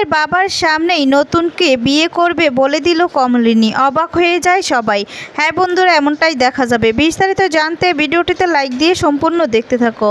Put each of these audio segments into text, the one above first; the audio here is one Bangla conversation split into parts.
বুবলাইয়ের বাবার সামনেই নতুনকে বিয়ে করবে বলে দিল কমলিনী। অবাক হয়ে যায় সবাই। হ্যাঁ বন্ধুরা, এমনটাই দেখা যাবে। বিস্তারিত জানতে ভিডিওটিতে লাইক দিয়ে সম্পূর্ণ দেখতে থাকো।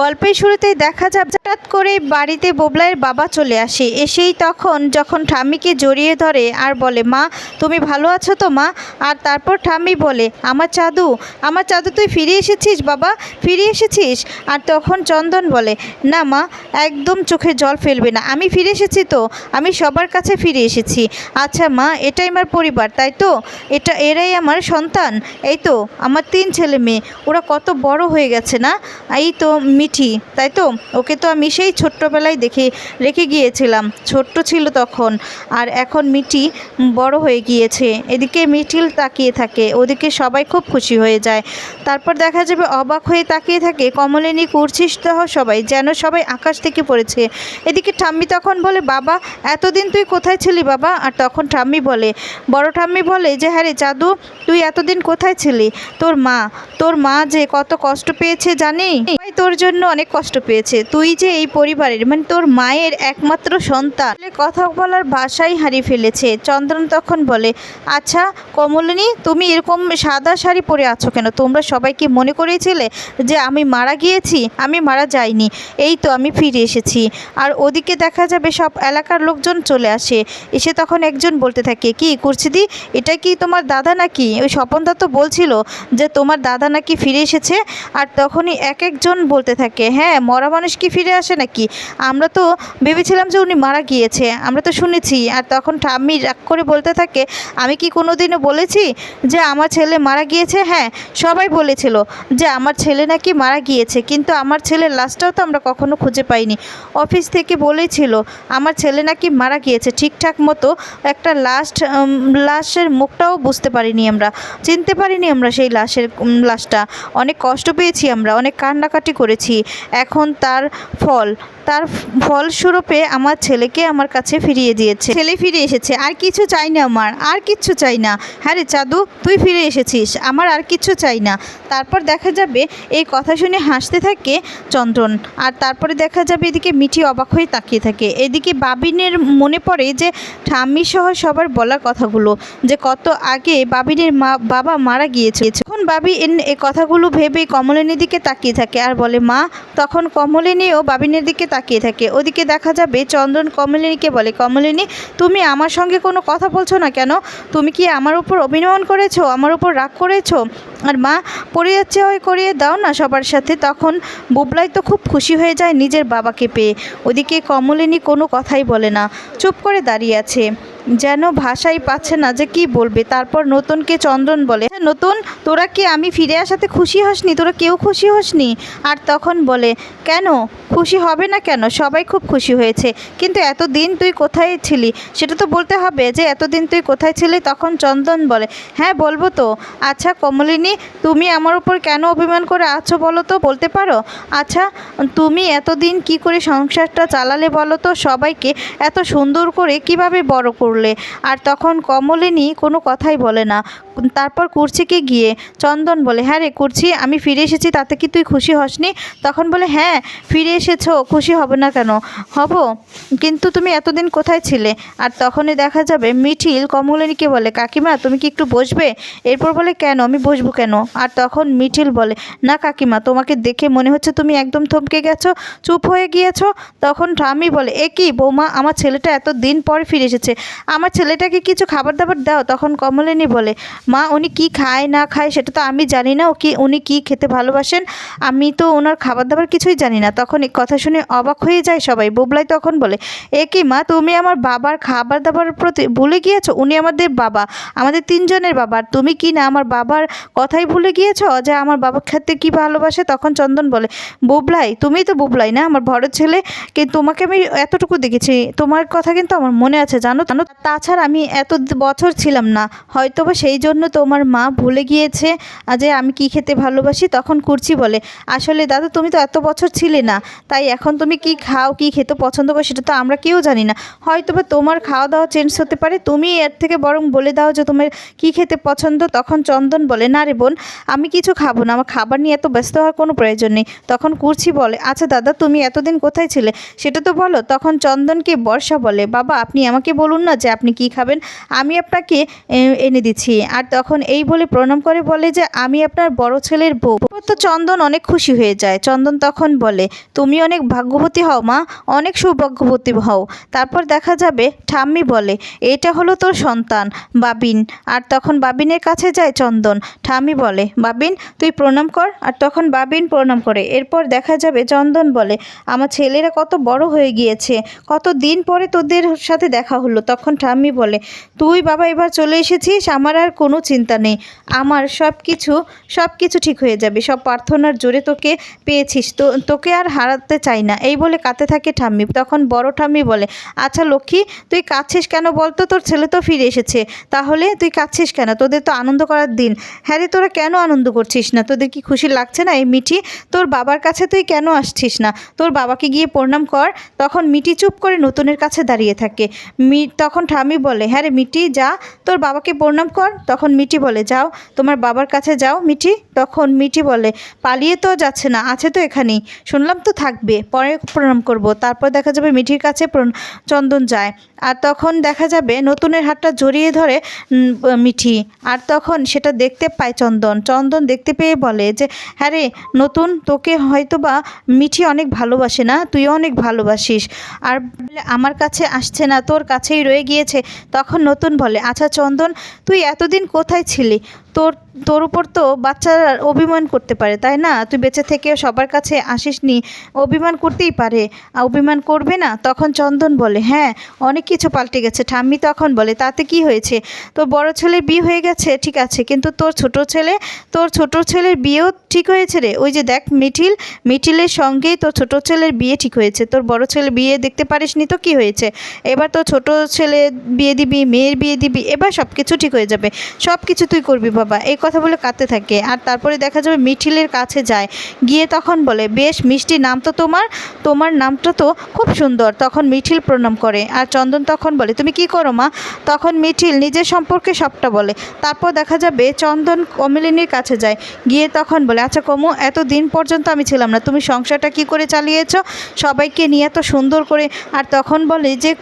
গল্পের শুরুতেই দেখা যাবে, হঠাৎ করে বাড়িতে বুবলাইয়ের বাবা চলে আসে। এসেই তখন যখন ঠাম্মিকে জড়িয়ে ধরে আর বলে, মা, তুমি ভালো আছো তো, মা? আর তারপর ঠাম্মি বলে, আমার চাদু আমার চাদু, তুই ফিরে এসেছিস বাবা? ফিরে এসেছিস? আর তখন চন্দন বলে, না মা, একদম চোখে জল ফেলবে না। আমি ফিরে এসেছি তো। আমি সবার কাছে ফিরে এসেছি। আচ্ছা মা, এটাই আমার পরিবার, তাই তো? এটা, এরাই আমার সন্তান। এই তো, আমার তিন ছেলে মেয়ে। ওরা কত বড় হয়ে গেছে না? এই তো, মিঠি, তাই তো? ওকে তো আমি সেই ছোট্টবেলায় দেখে, রেখে গিয়েছিলাম। ছোট্ট ছিল তখন। আর এখন মিঠি বড় হয়ে গিয়েছে। এদিকে মিঠিল তাকিয়ে থাকে। ওদিকে সবাই খুব খুশি হয়ে যায়। তারপর দেখা যাবে অবাক হয়ে তাকিয়ে থাকে, কমলিনী, কুর্ছিস সহ সবাই? যেন সবাই আকাশ থেকে পড়েছে। এদিকে ঠাম্মি তখন বলে, বাবা এতদিন তুই কোথায় ছিলি বাবা? আর তখন ঠাম্মি বলে, বড় ঠাম্মি বলে যে হ্যাঁ রে চাদু তুই এতদিন কোথায় ছিলি? তোর মা তোর মা যে কত কষ্ট পেয়েছে জানি তোর জন্য অনেক কষ্ট পেয়েছে। তুই যে এই পরিবারের মানে তোর মায়ের একমাত্র সন্তান। কথা বলার ভাষাই হারিয়ে ফেলেছে। চন্দ্রন তখন বলে আচ্ছা কমলিনী, তুমি এরকম সাদা শাড়ি পরে আছো কেন? তোমরা সবাইকে মনে করেছিলে যে আমি মারা গিয়েছি? আমি মারা যাইনি। এই তো আমি ফিরে এসেছি। আর ওদিকে দেখা যাবে সব এলাকার লোকজন চলে আসে। এসে তখন একজন বলতে থাকে, কি কুরছিদি এটা কি তোমার দাদা নাকি? ওই স্বপনদা তো বলছিল যে, তোমার দাদা নাকি ফিরে এসেছে? আর তখনই এক একজন বলতে থাকে হ্যাঁ মরা মানুষ কি ফিরে আসে নাকি? আমরা তো ভেবেছিলাম যে উনি মারা গিয়েছে, আমরা তো শুনেছি। আর তখন ঠাম্মি রাগ করে বলতে থাকে, আমি কি কোনোদিনও বলেছি যে, আমার ছেলে মারা গিয়েছে? হ্যাঁ সবাই বলেছিল যে, আমার ছেলে নাকি মারা গিয়েছে, কিন্তু আমার ছেলের লাশটাও তো আমরা কখনো খুঁজে পাইনি। অফিস থেকে বলেছিল, আমার ছেলে নাকি মারা গিয়েছে। ঠিকঠাক মতো একটা লাস্ট লাশের মুখটাও বুঝতে পারিনি আমরা। চিনতে পারিনি আমরা সেই লাশের লাশটা অনেক কষ্ট পেয়েছি আমরা, অনেক কান্নাকাটি করেছি। এখন তার ফল, তার ফলস্বরূপে আমার ছেলেকে আমার কাছে ফিরিয়ে দিয়েছে। ছেলে ফিরে এসেছে। আর কিছু চাই না আমার, আর কিচ্ছু চাই না। হ্যাঁ রে চাদু, তুই ফিরে এসেছিস। আমার আর কিচ্ছু চাই না। তারপর দেখা যাবে এই কথা শুনে হাসতে থাকে চন্দন আর তারপরে দেখা যাবে এদিকে মিঠি অবাক হয়ে তাকিয়ে থাকে। এদিকে বাবিনের মনে পড়ে যে ঠাম্মি সহ সবার বলা কথাগুলো, যে কত আগে বাবিনের মা, বাবা মারা গিয়েছে। তখন বাবি এই কথাগুলো ভেবে কমলিনীর দিকে তাকিয়ে থাকে আর বলে, মা, তখন কমলিনীও বাবিনের দিকে তাকিয়ে থাকে। ওদিকে দেখা যাবে চন্দন কমলিনীকে বলে, কমলিনী, তুমি আমার সঙ্গে কোনো কথা বলছো না কেন? তুমি কি আমার উপর অভিনয় করেছ, আমার উপর রাগ করেছ? আর মা যাচ্ছে হয় করিয়ে দাও না সবার সাথে। তখন বুবলাই তো খুব খুশি হয়ে যায় নিজের বাবাকে পেয়ে। ওদিকে কমলিনী কোনো কথাই বলে না চুপ করে দাঁড়িয়ে আছে। যেন ভাষাই পাচ্ছে না যে কি বলবে। তারপর নতুনকে চন্দন বলে "হ্যাঁ, নতুন তোরা কি আমি ফিরে আসাতে খুশি হসনি? তোরা কেউ খুশি হসনি? আর তখন বলে কেন? খুশি হবে না কেন? সবাই খুব খুশি হয়েছে। কিন্তু এতদিন তুই কোথায় ছিলি? সেটা তো বলতে হবে যে এতদিন তুই কোথায় ছিলি? তখন চন্দন বলে হ্যাঁ বলব তো। আচ্ছা কমলিনী তুমি আমার উপর কেন অভিমান করে আছো বলো তো? বলতে পারো? আচ্ছা তুমি এতদিন কি করে সংসারটা চালালে বলো তো সবাইকে? এত সুন্দর করে কীভাবে বড় করলে? আর তখন কমলিনী কোনো কথাই বলে না। তারপর কুর্চিকে গিয়ে চন্দন বলে হ্যাঁ রে কুর্চি আমি ফিরে এসেছি, তাতে কি তুই খুশি হসনি? তখন বলে হ্যাঁ ফিরে এসেছ, খুশি হবে না কেন? হব, কিন্তু তুমি এতদিন কোথায় ছিলে? আর তখনই দেখা যাবে, মিঠিল কমলিনীকে বলে, কাকিমা, তুমি কি একটু বসবে? এরপর বলে, কেন, আমি বসবো কেন? আর তখন মিঠিল বলে, না কাকিমা, তোমাকে দেখে মনে হচ্ছে তুমি একদম থমকে গেছো, চুপ হয়ে গিয়েছো। তখন ঠামি বলে, এ কি বৌমা, আমার ছেলেটা এত দিন পর ফিরে এসেছে, আমার ছেলেটাকে কিছু খাবার দাবার দাও? তখন কমলিনী বলে মা, উনি কি খায়, না খায়, সেটা তো আমি জানি না। ও কি, উনি কি খেতে ভালোবাসেন? আমি তো ওনার খাবার দাবার কিছুই জানি না। তখন এই কথা শুনে অবাক হয়ে যায় সবাই। বুবলাই তখন বলে, এ কি মা, তুমি আমার বাবার খাবার দাবার প্রতি ভুলে গিয়েছো? উনি আমাদের বাবা, আমাদের তিনজনের বাবার তুমি কি না আমার বাবার কথাই ভুলে গিয়েছো যে আমার বাবা খেতে কি ভালোবাসে? তখন চন্দন বলে, বুবলাই তুমিই তো বুবলাই না? আমার বড় ছেলে কিন্তু তোমাকে আমি এতটুকু দেখেছি। তোমার কথা কিন্তু আমার মনে আছে, জানো? জানো? তাছাড়া আমি এত বছর ছিলাম না। হয়তো বা সেই জন্য জন্য তোমার মা ভুলে গিয়েছে যে আমি কি খেতে ভালোবাসি তখন কুর্চি বলে, আসলে দাদা তুমি তো এত বছর ছিলে না, তাই এখন তুমি কি খাও, কি খেতে পছন্দ করো সেটা তো আমরা কেউ জানি না। হয়তো বা তোমার খাওয়া দাওয়া চেঞ্জ হতে পারে, তুমি এর থেকে বরং বলে দাও যে তোমার কি খেতে পছন্দ, তখন চন্দন বলে, না রে বোন, আমি কিছু খাব না, আমার খাবার নিয়ে এত ব্যস্ত হওয়ার কোনো প্রয়োজন নেই। তখন কুর্চি বলে আচ্ছা দাদা, তুমি এতদিন কোথায় ছিলে? সেটা তো বলো, তখন চন্দনকে বর্ষা বলে, বাবা, আপনি আমাকে বলুন না যে আপনি কি খাবেন? আমি আপনাকে এনে দিচ্ছি। আর তখন এই বলে প্রণাম করে বলে যে, আমি আপনার বড় ছেলের বউ। তো চন্দন অনেক খুশি হয়ে যায়। চন্দন তখন বলে, তুমি অনেক ভাগ্যবতী হও, মা। অনেক সৌভাগ্যবতী হও। তারপর দেখা যাবে, ঠাম্মি বলে, এটা হলো তোর সন্তান, বাবিন। আর তখন বাবিনের কাছে যায় চন্দন। ঠাম্মি বলে, বাবিন, তুই প্রণাম কর। আর তখন বাবিন প্রণাম করে। এরপর দেখা যাবে, চন্দন বলে, আমার ছেলেরা কত বড় হয়ে গিয়েছে। কত দিন পরে তোদের সাথে দেখা হলো। তখন ঠাম্মি বলে, তুই বাবা এবার চলে এসেছিস, আমার আর কোনো চিন্তা নেই। আমার সব কিছু সব কিছু ঠিক হয়ে যাবে। সব প্রার্থনার জোরে তোকে পেয়েছিস। তো, তোকে আর হারাতে চাই না। এই বলে কাতে থাকে ঠাম্মি। তখন বড় ঠাম্মি বলে আচ্ছা লক্ষ্মী, তুই কাঁদছিস কেন? বলতো তোর ছেলে তো ফিরে এসেছে। তাহলে তুই কাঁদছিস কেন? তোদের তো আনন্দ করার দিন। হ্যাঁ রে, তোরা কেন আনন্দ করছিস না? তোদের কি খুশি লাগছে না এই মিঠি? তোর বাবার কাছে তুই কেন আসছিস না? তোর বাবাকে গিয়ে প্রণাম কর। তখন মিটি চুপ করে নতুনের কাছে দাঁড়িয়ে থাকে। মি, তখন ঠাম্মি বলে হ্যাঁ রে মিটি যা। তোর বাবাকে প্রণাম কর। তখন মিটি বলে, যাও, তোমার বাবার কাছে যাও মিঠি। তখন মিটি বলে, পালিয়ে তো যাচ্ছে না, আছে তো এখানেই। শুনলাম তো থাকবে, পরে প্রণাম করব। তারপর দেখা যাবে মিঠির কাছে চন্দন যায়। আর তখন দেখা যাবে নতুনের হাতটা জড়িয়ে ধরে মিঠি। আর তখন সেটা দেখতে পায় চন্দন। চন্দন দেখতে পেয়ে বলে যে হ্যাঁ রে, নতুন, তোকে হয়তো বা মিঠি অনেক ভালোবাসে না? তুইও অনেক ভালোবাসিস। আর আমার কাছে আসছে না, তোর কাছেই রয়ে গিয়েছে। তখন নতুন বলে আচ্ছা চন্দন, তুই এতদিন কোথায় ছিলি? তোর তোর উপর তো বাচ্চারা অভিমান করতে পারে, তাই না? তুই বেঁচে থেকে সবার কাছে আসিসনি, অভিমান করতেই পারে। অভিমান করবে না, তখন চন্দন বলে হ্যাঁ অনেক কিছু পাল্টে গেছে, ঠাম্মি তখন বলে, তাতে কি হয়েছে? তোর বড় ছেলের বিয়ে হয়ে গেছে, ঠিক আছে, কিন্তু তোর ছোট ছেলে, তোর ছোট ছেলের বিয়েও ঠিক হয়েছে রে। ওই যে দেখ মিঠিল, মিঠিলের সঙ্গেই তোর ছোট ছেলের বিয়ে ঠিক হয়েছে। তোর বড় ছেলে বিয়ে দেখতে পারিসনি তো কি হয়েছে? এবার তোর ছোট ছেলে বিয়ে দিবি, মেয়ের বিয়ে দিবি, এবার সব কিছু ঠিক হয়ে যাবে। সব কিছু তুই করবি বাবা। এই কথা বলে কাঁদতে থাকে। আর তারপরে দেখা যাবে মিঠিলের কাছে যায়। গিয়ে তখন বলে, বেশ, মিষ্টি নাম তো তোমার তোমার নামটা তো খুব সুন্দর। তখন মিঠিল প্রণাম করে। আর চন্দন তখন বলে, তুমি কি করো মা? তখন মিঠিল নিজের সম্পর্কে সবটা বলে। তারপর দেখা যাবে চন্দন কমলিনীর কাছে যায়। গিয়ে তখন বলে আচ্ছা কমু এত দিন পর্যন্ত আমি ছিলাম না। তুমি সংসারটা কি করে চালিয়েছ? সবাইকে নিয়ে এত সুন্দর করে। আর তখন বলে যে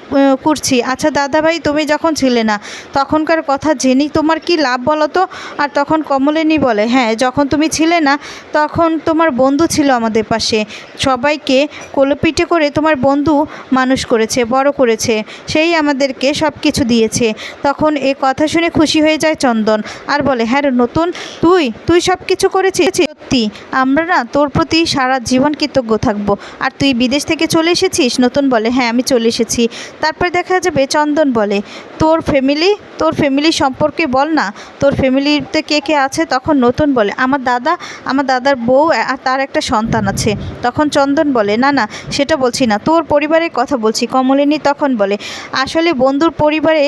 করছি। আচ্ছা দাদাভাই, তুমি যখন ছিলে না, তখনকার কথা জেনেই তোমার কি লাভ বলো তো? আর তখন কমলিনী বলে হ্যাঁ যখন তুমি ছিলে না, তখন তোমার বন্ধু ছিল আমাদের পাশে। সবাইকে কোলোপিটে করে তোমার বন্ধু মানুষ করেছে, বড় করেছে। সেই আমাদেরকে সব কিছু দিয়েছে। তখন এ কথা শুনে খুশি হয়ে যায় চন্দন। আর বলে হ্যাঁ নতুন, তুই তুই সব কিছু করেছিস? সত্যি, আমরা না তোর প্রতি সারা জীবন কৃতজ্ঞ থাকব। আর তুই বিদেশ থেকে চলে এসেছিস? নতুন বলে হ্যাঁ আমি চলে এসেছি। তারপরে দেখা যাবে চন্দন বলে, তোর ফ্যামিলি তোর ফ্যামিলি সম্পর্কে বল না। তোর ফ্যামিলিতে কে কে আছে তখন নতুন বলে, আমার দাদা, আমার দাদার বউ আর তার একটা সন্তান আছে। তখন চন্দন বলে, না না, সেটা বলছি না, তোর পরিবারের কথা বলছি। কমলিনী তখন বলে, আসলে বন্ধুর পরিবারে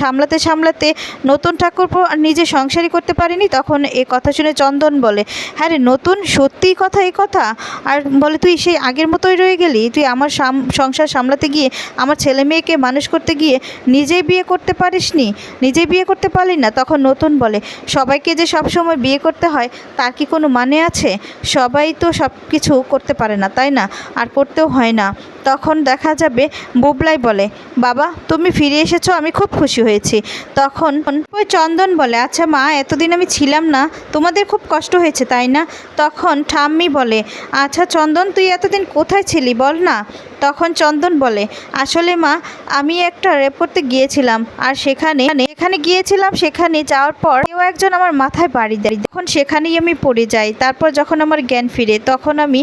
সামলাতে সামলাতে নতুন ঠাকুর নিজে সংসারই করতে পারেনি? তখন এ কথা শুনে চন্দন বলে হ্যাঁ রে, নতুন সত্যিই কথা এই কথা। আর বলে, তুই সেই আগের মতোই রয়ে গেলি? তুই আমার সংসার সামলাতে গিয়ে, আমার ছেলে মেয়েকে মানুষ করতে গিয়ে নিজেই বিয়ে করতে পারিসনি? নিজেই বিয়ে করতে পারলি না? তখন নতুন বলে, সবাইকে যে সব সময় বিয়ে করতে হয়, তার কি কোনো মানে আছে? সবাই তো সব কিছু করতে পারে না, তাই না? আর করতেও হয় না। তখন দেখা যাবে, বুবলাই বলে, বাবা, তুমি ফিরে এসেছ, আমি খুব খুশি হয়েছি। তখন ওই চন্দন বলে আচ্ছা মা, এতদিন আমি ছিলাম না, তোমাদের খুব কষ্ট হয়েছে, তাই না? তখন ঠাম্মি বলে আচ্ছা চন্দন, তুই এতদিন কোথায় ছিলি বল না? তখন চন্দন বলে, আসলে মা, আমি একটা রেপ করতে গিয়েছিলাম, আর সেখানে, এখানে গিয়েছিলাম, সেখানে যাওয়ার পর কেউ একজন আমার মাথায় বাড়ি দেয়। তখন সেখানেই আমি পড়ে যাই। তারপর যখন আমার জ্ঞান ফিরে, তখন আমি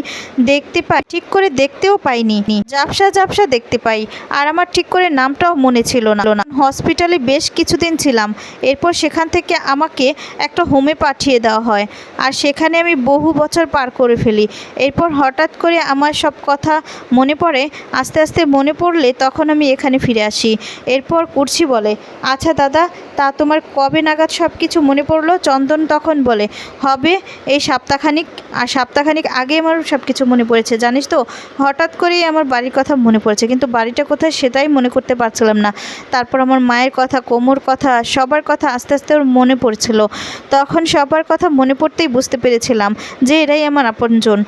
দেখতে পাই, ঠিক করে দেখতেও পাইনি। ঝাপসা ঝাপসা দেখতে পাই। আর আমার ঠিক করে নামটাও মনে ছিল না। হসপিটালে বেশ কিছুদিন ছিলাম। এরপর সেখান থেকে আমাকে একটা হোমে পাঠিয়ে দেওয়া হয়। আর সেখানে আমি বহু বছর পার করে ফেলি। এরপর হঠাৎ করে আমার সব কথা মনে পড়ে। আস্তে আস্তে মনে পড়লে তখন আমি এখানে ফিরে আসি। এরপর কুর্সি বলে আচ্ছা দাদা, তা তোমার কবে নাগাদ সব কিছু মনে পড়ল? চন্দন তখন বলে, হবে এই সপ্তাহখানিক। আর সপ্তাহখানিক আগে আমার সব কিছু মনে পড়েছে। জানিস তো, হঠাৎ করেই আমার বাড়ির কথা মনে পড়েছে। কিন্তু বাড়িটা কোথায় সেটাই মনে করতে পারছিলাম না। তারপর আমার মায়ের কথা, কোমর কথা, সবার কথা আস্তে আস্তে ওর মনে পড়ছিল। তখন সবার কথা মনে পড়তেই বুঝতে পেরেছিলাম যে এরাই আমার আপনজন।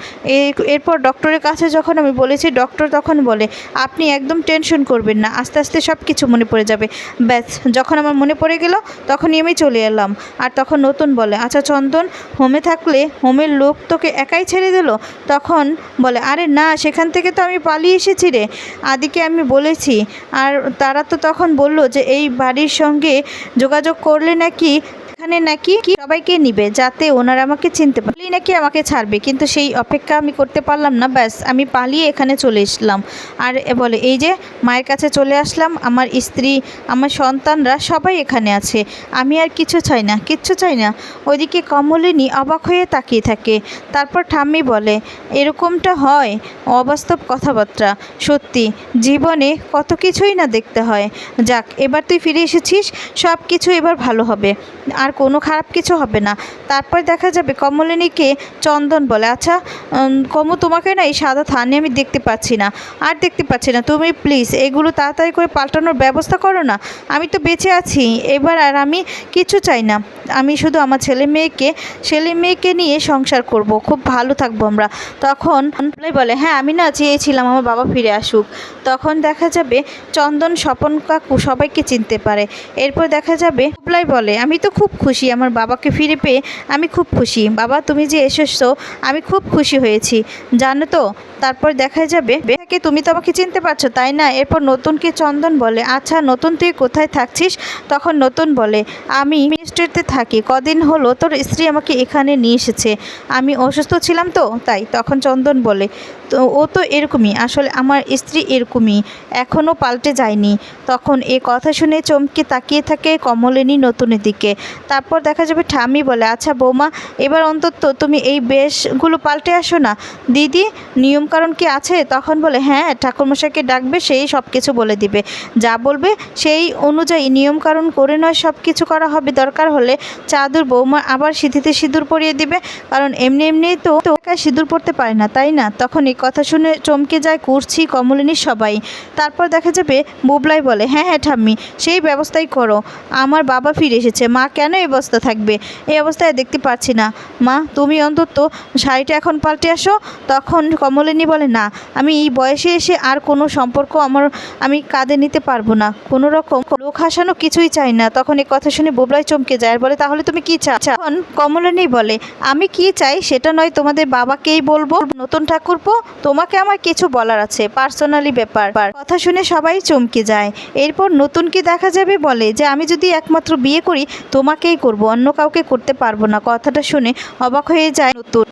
এরপর ডক্টরের কাছে যখন আমি বলেছি, ডক্টর তখন বলে, আপনি একদম টেনশন করবেন না, আস্তে আস্তে সব কিছু মনে পড়ে যাবে। ব্যাস, যখন আমার মনে পড়ে গেল, তখনই আমি চলে এলাম। আর তখন নতুন বলে আচ্ছা চন্দন, হোমে থাকলে হোমের লোক তোকে একাই ছেড়ে দিল? তখন বলে, আরে না, সেখান থেকে তো আমি পালিয়ে এসেছি রে। আদিকে আমি বলেছি। আর তারা তো তখন বলল যে, এই বাড়ির সঙ্গে যোগাযোগ করলে নাকি এখানে নাকি সবাইকে নিবে যাতে ওনারা আমাকে চিনতে পারলেই নাকি আমাকে ছাড়বে। কিন্তু সেই অপেক্ষা আমি করতে পারলাম না, ব্যাস আমি পালিয়ে এখানে চলে এসলাম। আর বলে, এই যে, মায়ের কাছে চলে আসলাম, আমার স্ত্রী, আমার সন্তানরা সবাই এখানে আছে। আমি আর কিছু চাই না, কিচ্ছু চাই না। ওইদিকে কমলিনী অবাক হয়ে তাকিয়ে থাকে। তারপর ঠাম্মি বলে, এরকমটা হয়, অবাস্তব কথাবার্তা। সত্যি, জীবনে কত কিছুই না দেখতে হয়। যাক, এবার তুই ফিরে এসেছিস সব কিছু এবার ভালো হবে। আর কোনো খারাপ কিছু হবে না। তারপর দেখা যাবে কমলিনীকে চন্দন বলে আচ্ছা কমু, তোমাকে না এই সাদা থানে আমি দেখতে পাচ্ছি না। আর দেখতে পাচ্ছি না। তুমি প্লিজ এগুলো তাড়াতাড়ি করে পাল্টানোর ব্যবস্থা করো না। আমি তো বেঁচে আছি। এবার আর আমি কিছু চাই না। আমি শুধু আমার ছেলে মেয়েকে ছেলে মেয়েকে নিয়ে সংসার করব। খুব ভালো থাকব আমরা। তখন বলে হ্যাঁ আমি না চেয়েছিলাম আমার বাবা ফিরে আসুক। তখন দেখা যাবে চন্দন স্বপন কাকু সবাইকে চিনতে পারে। এরপর দেখা যাবে বলে, আমি তো খুব খুশি, আমার বাবাকে ফিরে পেয়ে আমি খুব খুশি। বাবা, তুমি যে এসেছ, আমি খুব খুশি হয়েছি। জানো তো, তারপর দেখা যাবে। কি তুমি তো আমাকে চিনতে পারছ, তাই না? এরপর নতুনকে চন্দন বলে আচ্ছা নতুন তুই কোথায় থাকছিস? তখন নতুন বলে, আমি স্ট্রিটে থাকি, কদিন হলো তোর স্ত্রী আমাকে এখানে নিয়ে এসেছে। আমি অসুস্থ ছিলাম তো, তাই। তখন চন্দন বলে, তো ও তো এরকমই, আসলে আমার স্ত্রী এরকমই এখনও পাল্টে যায়নি। তখন এ কথা শুনে চমকে তাকিয়ে থাকে কমলিনী নতুনের দিকে। তারপর দেখা যাবে ঠামি বলে আচ্ছা বৌমা, এবার অন্তত তুমি এই বেশগুলো পাল্টে আসো না। দিদি, নিয়মকানুন কি আছে? তখন বলে হ্যাঁ ঠাকুরমশাইকে ডাকবে, সেই সব কিছু বলে দিবে। যা বলবে, সেই অনুযায়ী নিয়মকানুন করে নয় সব কিছু করা হবে। দরকার হলে চাদুর বৌমা আবার সিঁথিতে সিঁদুর পরিয়ে দিবে। কারণ এমনি এমনি তো একা সিঁদুর পড়তে পারে না, তাই না? তখন এই কথা শুনে চমকে যায় কুর্ছি কমলিনী সবাই। তারপর দেখা যাবে, বুবলাই বলে হ্যাঁ হ্যাঁ ঠাম্মি, সেই ব্যবস্থাই করো। আমার বাবা ফিরে এসেছে। মা কেন এই অবস্থা থাকবে? এই অবস্থায় দেখতে পাচ্ছি না। মা, তুমি অন্তত শাড়িটা এখন পাল্টে আসো। তখন কমলিনী বলে, না, আমি এই বয়সে এসে আর কোনো সম্পর্ক আমার, আমি কাঁধে নিতে পারব না। কোনো রকম লোক হাসানো কিছুই চাই না। তখন এই কথা শুনে বুবলাই চমকে যায় আর বলে, তাহলে তুমি কি চাও? তখন কমলিনী বলে, আমি কি চাই সেটা নয়, তোমাদের বাবাকেই বলব। নতুন ঠাকুরপো, তোমাকে আমার কিছু বলার আছে। পার্সোনালি ব্যাপার। কথা শুনে সবাই চমকে যায়। এরপর নতুন কি দেখা যাবে বলে যে, আমি যদি একমাত্র বিয়ে করি, তোমাকেই করব। অন্য কাউকে করতে পারব না। কথাটা শুনে অবাক হয়ে যায় নতুন।